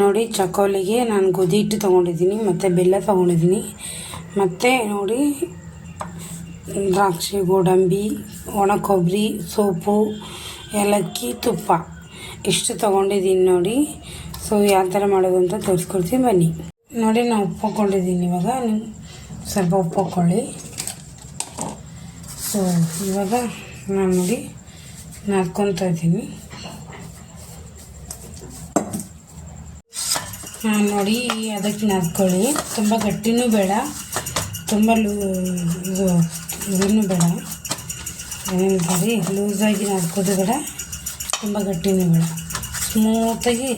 ನೋಡಿ ಚಕೋಲಿಗೆ ನಾನು ಗೋಧಿ ಹಿಟ್ಟು ತೊಗೊಂಡಿದ್ದೀನಿ, ಮತ್ತು ಬೆಲ್ಲ ತೊಗೊಂಡಿದ್ದೀನಿ. ಮತ್ತು ನೋಡಿ, ದ್ರಾಕ್ಷಿ, ಗೋಡಂಬಿ ಒಣ ಕೊಬ್ಬರಿ ಸೋಪು, ಏಲಕ್ಕಿ, ತುಪ್ಪ. ಇಷ್ಟು ತೊಗೊಂಡಿದ್ದೀನಿ ನೋಡಿ. ಸೊ ಯಾವ ಥರ ಮಾಡೋದು ಅಂತ ತೋರಿಸ್ಕೊಡ್ತೀನಿ, ಬನ್ನಿ. ನೋಡಿ, ನಾನು ಉಪ್ಪು ಹಾಕ್ಕೊಂಡಿದ್ದೀನಿ ಇವಾಗ. ನೀವು ಸ್ವಲ್ಪ ಉಪ್ಪು ಹಾಕ್ಕೊಳ್ಳಿ ಸೊ ಇವಾಗ ನಾನು ನೋಡಿ, ನಾದ್ಕೊತಾ ಇದ್ದೀನಿ. ಹಾಂ, ನೋಡಿ, ಅದಕ್ಕೆ ನಾದ್ಕೊಳ್ಳಿ. ತುಂಬ ಗಟ್ಟಿನೂ ಬೇಡ. ತುಂಬ ಲೂ, ಇದು, ಇದನ್ನು ಬೇಡ. ಸರಿ ಲೂಸಾಗಿ ನಾದ್ಕೋದು ಬೇಡ. ತುಂಬ ಗಟ್ಟಿನೂ ಬೇಡ. ಸ್ಮೂತಾಗಿ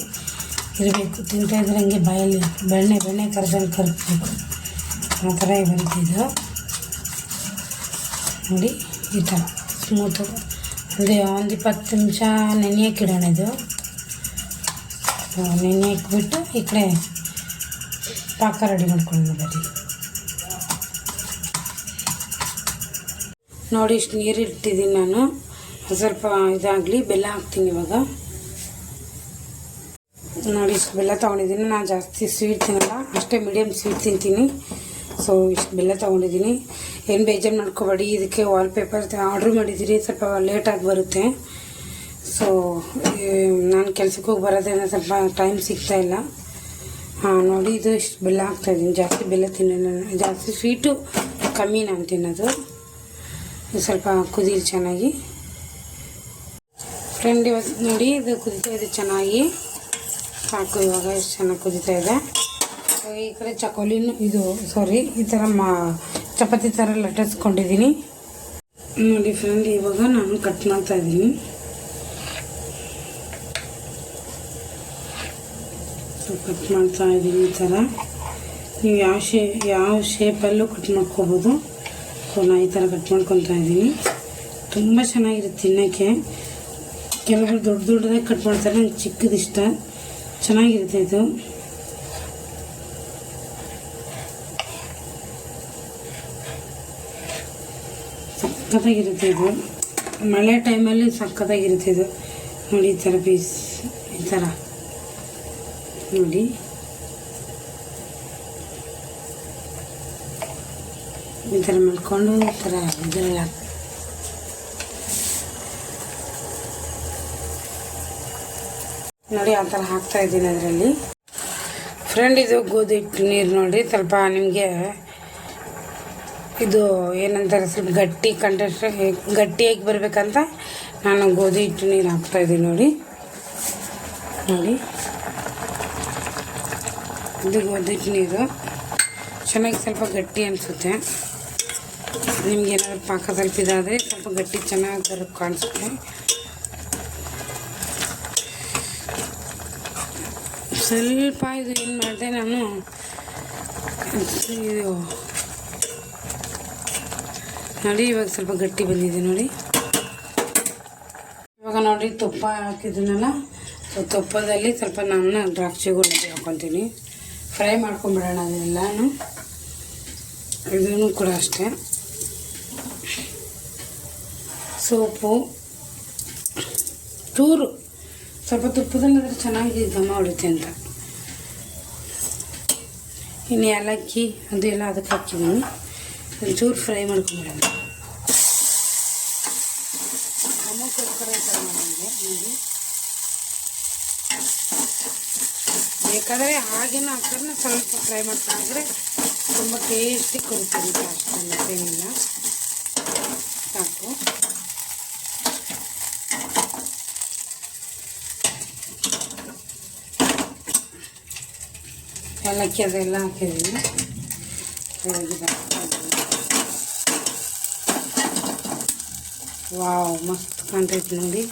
ಇರಬೇಕು. ತಿಂತಾ ಇದ್ರೆ ಹಂಗೆ ಬಾಯಲ್ಲಿ ಬೆಣ್ಣೆ ಬೆಣ್ಣೆ ಕರ್ದಂಗೆ ಕರ್ಬೇಕು ಆ ಥರ ಬರ್ತಿದ್ದು ನೋಡಿ, ಈ ಥರ. ಸ್ಮೂತು ಅದೇ ಒಂದು ಇಪ್ಪತ್ತು ನಿಮಿಷ ನೆನೆಯೋಕ್ಕಿಡೋಣ ಇದು. ನೆನೆ ಇಟ್ಬಿಟ್ಟು ಈ ಕಡೆ ಪಾಕ ರೆಡಿ ಮಾಡ್ಕೊಂಡು ನೋಡಿ ಇಷ್ಟು ನೀರು ಇಟ್ಟಿದ್ದೀನಿ ನಾನು. ಸ್ವಲ್ಪ ಇದಾಗಲಿ, ಬೆಲ್ಲ ಹಾಕ್ತೀನಿ ಇವಾಗ. ನೋಡಿ ಇಷ್ಟು ಬೆಲ್ಲ ತೊಗೊಂಡಿದ್ದೀನಿ. ನಾನು ಜಾಸ್ತಿ ಸ್ವೀಟ್ ತಿನ್ನಲ್ಲ, ಅಷ್ಟೇ ಮೀಡಿಯಮ್ ಸ್ವೀಟ್ ತಿಂತೀನಿ. ಸೊ ಇಷ್ಟು ಬೆಲ್ಲ ತೊಗೊಂಡಿದ್ದೀನಿ. ಏನು ಬೇಜಾರು ಮಾಡ್ಕೋಬೇಡಿ, ಇದಕ್ಕೆ ವಾಲ್ಪೇಪರ್ ಆರ್ಡ್ರ್ ಮಾಡಿದ್ದೀನಿ ಸ್ವಲ್ಪ ಲೇಟಾಗಿ ಬರುತ್ತೆ. ಸೊ ಕೆಲ್ಸಕ್ಕೆ ಹೋಗಿ ಬರೋದ್ರಿಂದ ಸ್ವಲ್ಪ ಟೈಮ್ ಸಿಗ್ತಾ ಇಲ್ಲ. ಹಾಂ, ನೋಡಿ, ಇದು ಇಷ್ಟು ಬೆಲ್ಲ ಹಾಕ್ತಾಯಿದ್ದೀನಿ ಜಾಸ್ತಿ ಬೆಲ್ಲ ತಿನ್ನೋಲ್ಲ. ನಾನು. ಜಾಸ್ತಿ ಸ್ವೀಟು ಕಮ್ಮಿ ನಾನು ತಿನ್ನೋದು. ಇದು ಸ್ವಲ್ಪ ಕುದೀಲಿ ಚೆನ್ನಾಗಿ. ಫ್ರೆಂಡ್ ಇವತ್ತು ನೋಡಿ, ಇದು ಕುದಿತಾ ಇದೆ ಚೆನ್ನಾಗಿ. ಸಾಕು, ಇವಾಗ ಎಷ್ಟು ಚೆನ್ನಾಗಿ ಕುದೀತಾ ಇದೆ. ಈ ಕಡೆ ಚಕೋಲಿನೂ ಇದು ಸಾರಿ ಈ ಥರ ಮಾ, ಚಪಾತಿ ಥರ ಲಟ್ಟಿಸ್ಕೊಂಡಿದ್ದೀನಿ. ನೋಡಿ ಫ್ರೆಂಡ್ ಇವಾಗ ನಾನು ಕಟ್ ಮಾಡ್ತಾ ಇದ್ದೀನಿ. ಕಟ್ ಮಾಡ್ತಾ ಇದ್ದೀನಿ ಈ ಥರ. ನೀವು ಯಾವ ಶೇ, ಯಾವ ಶೇಪಲ್ಲೂ ಕಟ್ ಮಾಡ್ಕೋಬೋದು ಸೊ ನಾನು ಈ ಥರ ಕಟ್ ಮಾಡ್ಕೊತಾ ಇದ್ದೀನಿ ತುಂಬ ಚೆನ್ನಾಗಿರುತ್ತೆ ತಿನ್ನೋಕ್ಕೆ. ಕೆಲವರು ದೊಡ್ಡ ದೊಡ್ಡದಾಗಿ ಕಟ್ ಮಾಡ್ತಾರೆ ನಂಗೆ ಚಿಕ್ಕದಿಷ್ಟ ಚೆನ್ನಾಗಿರುತ್ತೆ ಇದು. ಸಖತ್ತಾಗಿರುತ್ತೆ ಇದು. ಮಳೆ ಟೈಮಲ್ಲಿ ಸಕ್ಕತ್ತಾಗಿರುತ್ತೆ ಇದು. ನೋಡಿ ಈ ಥರ ಪೀಸ್ ಈ ಥರ. ನೋಡಿ. ಈ ಥರ ಮಾಡ್ಕೊಂಡು ಈ ಥರ ಇದರಲ್ಲಿ ನೋಡಿ ಆ ಥರ ಹಾಕ್ತಾ ಇದ್ದೀನಿ ಅದರಲ್ಲಿ. ಫ್ರೆಂಡ್ ಇದು ಗೋಧಿ ಹಿಟ್ಟು ನೀರು ನೋಡಿ. ಸ್ವಲ್ಪ ನಿಮಗೆ ಇದು ಏನಂತಾರೆ ಸ್ವಲ್ಪ ಗಟ್ಟಿ ಕಂಟೆಸ್ಟ್ ಗಟ್ಟಿಯಾಗಿ ಬರಬೇಕಂತ ನಾನು ಗೋಧಿ ಹಿಟ್ಟು ನೀರು ಹಾಕ್ತಾ ಇದ್ದೀನಿ ನೋಡಿ. ನೋಡಿ. ಗೋಧಿ ಹಿಟ್ಟು ನೀರು. ಚೆನ್ನಾಗಿ ಸ್ವಲ್ಪ ಗಟ್ಟಿ ಅನಿಸುತ್ತೆ. ನಿಮ್ಗೆ ಏನಾದ್ರು ಪಾಕ ಸ್ವಲ್ಪ ಇದಾದರೆ ಸ್ವಲ್ಪ ಗಟ್ಟಿ ಚೆನ್ನಾಗಿ ಬರೋ ಕಾಣಿಸುತ್ತೆ. ಸ್ವಲ್ಪ ಇದು ಏನು ಮಾಡಿದೆ ನಾನು ಇದು ನೋಡಿ, ಇವಾಗ ಸ್ವಲ್ಪ ಗಟ್ಟಿ ಬಂದಿದೆ ನೋಡಿ. ಇವಾಗ ನೋಡಿ, ತುಪ್ಪ ಹಾಕಿದ್ದೀನಲ್ಲ ಸೊ ತುಪ್ಪದಲ್ಲಿ ಸ್ವಲ್ಪ ನಾನು ದ್ರಾಕ್ಷಿಗಳು ಗೋಡಂಬಿ ಫ್ರೈ ಮಾಡ್ಕೊಂಬಿಡೋಣ ಅದೆಲ್ಲನೂ ಇದನ್ನು ಕೂಡ ಅಷ್ಟೇ ಸೋಪು ಚೂರು ಸ್ವಲ್ಪ ತುಪ್ಪದಲ್ಲಾದ್ರೆ ಚೆನ್ನಾಗಿ ಘಮ ಹೊಡುತ್ತೆ ಅಂತ ಇನ್ನು ಏಲಕ್ಕಿ ಅದೆಲ್ಲ ಅದಕ್ಕೆ ಹಾಕಿದ್ದೀನಿ ಒಂಚೂರು ಫ್ರೈ ಮಾಡ್ಕೊಂಬಿಡೋಣ ಬೇಕಾದರೆ ಹಾಗೇನೂ ಹಾಕಿದ್ರೆ ಸ್ವಲ್ಪ ಫ್ರೈ ಮಾಡ್ಕೊಂಡ್ರೆ ತುಂಬ ಟೇಸ್ಟಿ ಕೊಡುತ್ತೆ ಅಂತ ಅಷ್ಟೇ ಮತ್ತೇನಿಲ್ಲ ಸಾಕು ಏಲಕ್ಕಿ ಅದೆಲ್ಲ ಹಾಕಿದ್ದೀನಿ ವಾವ್ ಮಸ್ತ್ ಕಾಣ್ತೈತೆ ನೋಡಿ